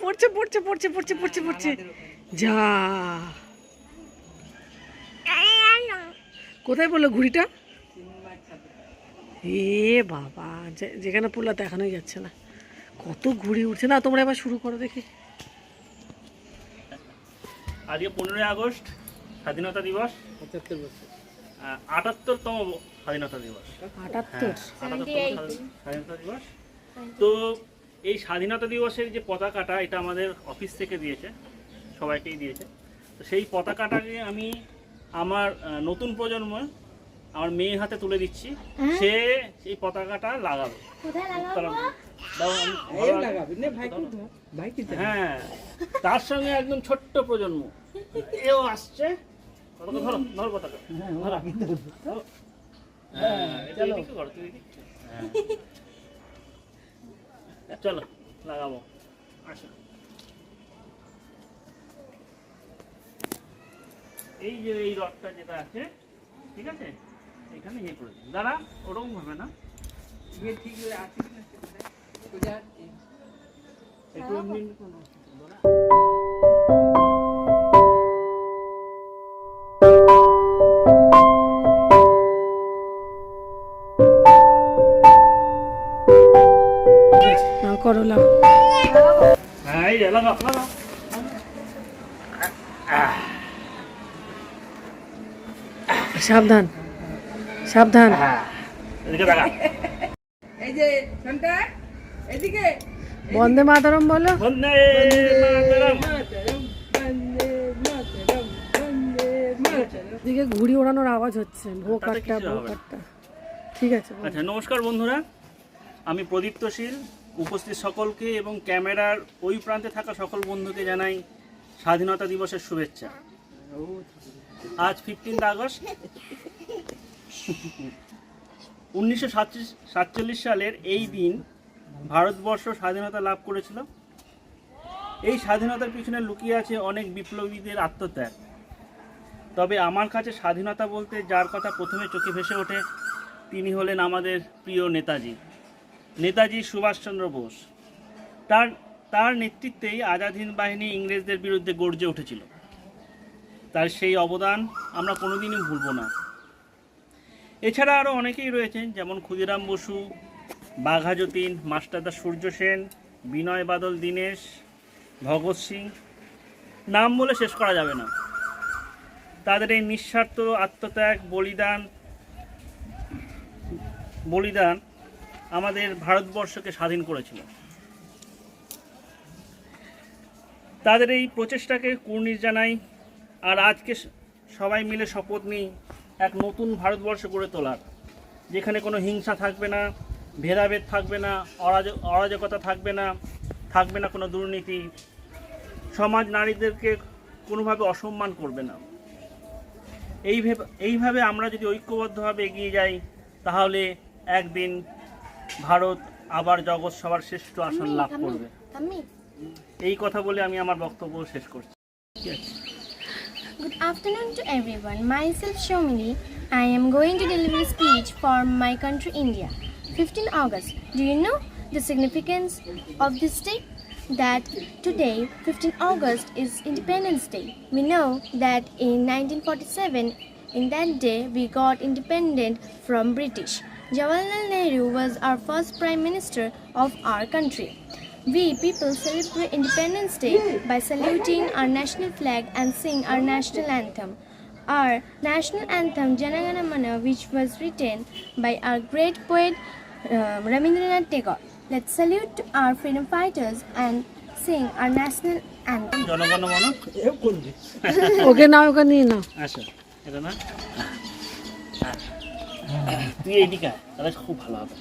পড়ছে পড়ছে পড়ছে পড়ছে পড়ছে পড়ছে। যা। কোথায় পড়ল ঘুড়িটা? এ বাবা যে- যেখানে পড়ল দেখানোই যাচ্ছে না। কত ঘুড়ি উঠছে। না তোমরা এবার শুরু করো দেখি। আজকে পনেরোই আগস্ট স্বাধীনতা দিবস। আহ, আটাত্তরতম স্বাধীনতা দিবস। আটাত্তর? স্বাধীনতা দিবস। তো এই স্বাধীনতা দিবসের যে পতাকাটা এটা আমাদের অফিস থেকে দিয়েছে সবাইকেই দিয়েছে। তো সেই পতাকাটাকে আমি আমার নতুন প্রজন্ম আমার মেয়ের হাতে তুলে দিচ্ছি। সে এই পতাকাটা লাগাবে। হ্যাঁ তার সঙ্গে একদম ছোট্ট প্রজন্ম। এও আসছে। পতাকা ধরো ধরো পতাকা। হ্যাঁ, চলো লাগাবো। আসো। এই যে এই রডটা যেটা আছে ঠিক আছে? এখানে ইয়ে করে দিন। দাঁড়া ওরকম হবে না। ইয়ে ঠিক আছে। একটু এমনি এমনি কোনো দাঁড়া। না করো লাও হ্যাঁ এই যে লাগাও লাগাও সাবধান সাবধান। হ্যাঁ এদিকে দেখা। এই যে এদিকে। বন্দে মাতারম বলো। বন্দে মাতরম। দিকে ঘুড়ি ওড়ানোর আওয়াজ হচ্ছে ঠিক আছে আচ্ছা নমস্কার বন্ধুরা। আমি প্রদীপ্তশীল উপস্থিত সকলকে এবং ক্যামেরার ওই প্রান্তে থাকা সকল বন্ধুকে জানাই স্বাধীনতা দিবসের শুভেচ্ছা। আজ ফিফটিন্থ আগস্ট, উনিশশো সাতচল্লিশ সালের এই দিন ভারতবর্ষ স্বাধীনতা লাভ করেছিল। এই স্বাধীনতার পিছনে লুকিয়ে আছে অনেক বিপ্লবীদের আত্মত্যাগ। তবে আমার কাছে স্বাধীনতা বলতে যার কথা প্রথমে চোখে ভেসে ওঠে, তিনি হলেন আমাদের প্রিয় নেতাজি। নেতাজি সুভাষচন্দ্র বোস। তার তার নেতৃত্বেই আজাদ হিন্দ বাহিনী ইংরেজদের বিরুদ্ধে গর্জে উঠেছিল। তার সেই অবদান আমরা কোনোদিনই ভুলব না। এছাড়া আরও অনেকেই রয়েছেন, যেমন ক্ষুদিরাম বসু, বাঘা যতীন, মাস্টারদা সূর্য সেন, বিনয় বাদল দীনেশ, ভগৎ সিং। নাম বলে শেষ করা যাবে না। তাদের এই নিঃস্বার্থ আত্মত্যাগ, বলিদান বলিদান আমাদের ভারতবর্ষকে স্বাধীন করেছিল। তাদের এই প্রচেষ্টাকে কুর্নিশ জানাই, আর আজকে সবাই মিলে শপথ নিই এক নতুন ভারতবর্ষ গড়ে তোলার, যেখানে কোনো হিংসা থাকবে না, ভেদাভেদ থাকবে না, অরাজ, অরাজকতা থাকবে না থাকবে না কোনো দুর্নীতি। সমাজ নারীদেরকে কোনোভাবে অসম্মান করবে না। এইভাবে এইভাবে আমরা যদি ঐক্যবদ্ধভাবে এগিয়ে যাই, তাহলে একদিন ভারত আবার জগৎ সবার শ্রেষ্ঠ আসন লাভ করবে এই কথা বলে আমি আমার বক্তব্য শেষ করছি Good afternoon to everyone. Myself Shomini. I am going to deliver a speech for my country India. 15 August. Do you know the significance of this day? That today, 15 August, is Independence Day. We know that in 1947, in that day, we got independent from British. Jawaharlal Nehru was our first Prime Minister of our country. We people celebrate Independence Day by saluting our national flag and sing our national anthem. Our national anthem Jana Gana Mana, which was written by our great poet uh, Rabindranath Tagore. Let's salute our freedom fighters and sing our national anthem. জনগণ মন ওকে নাও ওকে নিয়ে নাও আচ্ছা এটা না তুই এইদিকে তাহলে খুব ভালো হবে।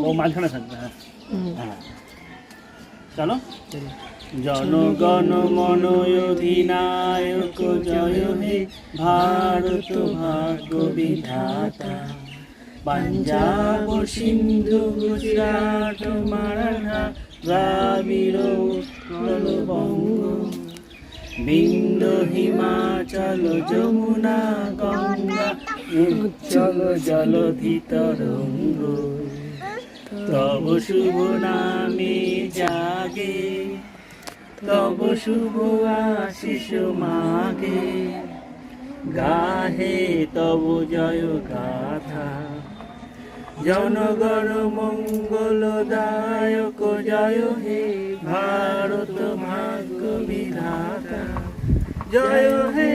ও মাঝখানে থাকবে হ্যাঁ। হ্যাঁ। চলো। জনগণ মন অধিনায়ক জয় হে ভারত ভাগ্য বিধাতা। পাঞ্জাব সিন্ধু গুজরাট মারাঠা দ্রাবিড় বঙ্গ বিন্দ হিমাচল যমুনা গঙ্গা উচ্চল জলধি তরঙ্গ তব শুভ নামে জাগে, তব শুভ আশিস মাগে। গাহে তব জয় গাথা, জনগণ মঙ্গল দায়ক জয় হে। জয় হে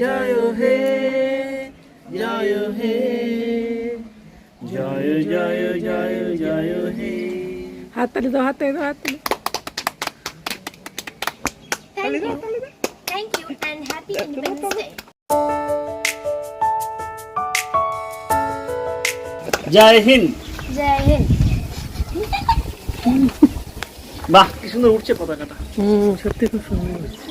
জয় হে জয় হে জয় জয় জয় জয় হে হাত তালি দাও হাত তালি দাও হাত তালি Thank you. Thank you and happy Independence Day. Joy Hind Jai Hind. বাহ কি সুন্দর উঠছে পতাকাটা হুম সত্যি খুব সুন্দর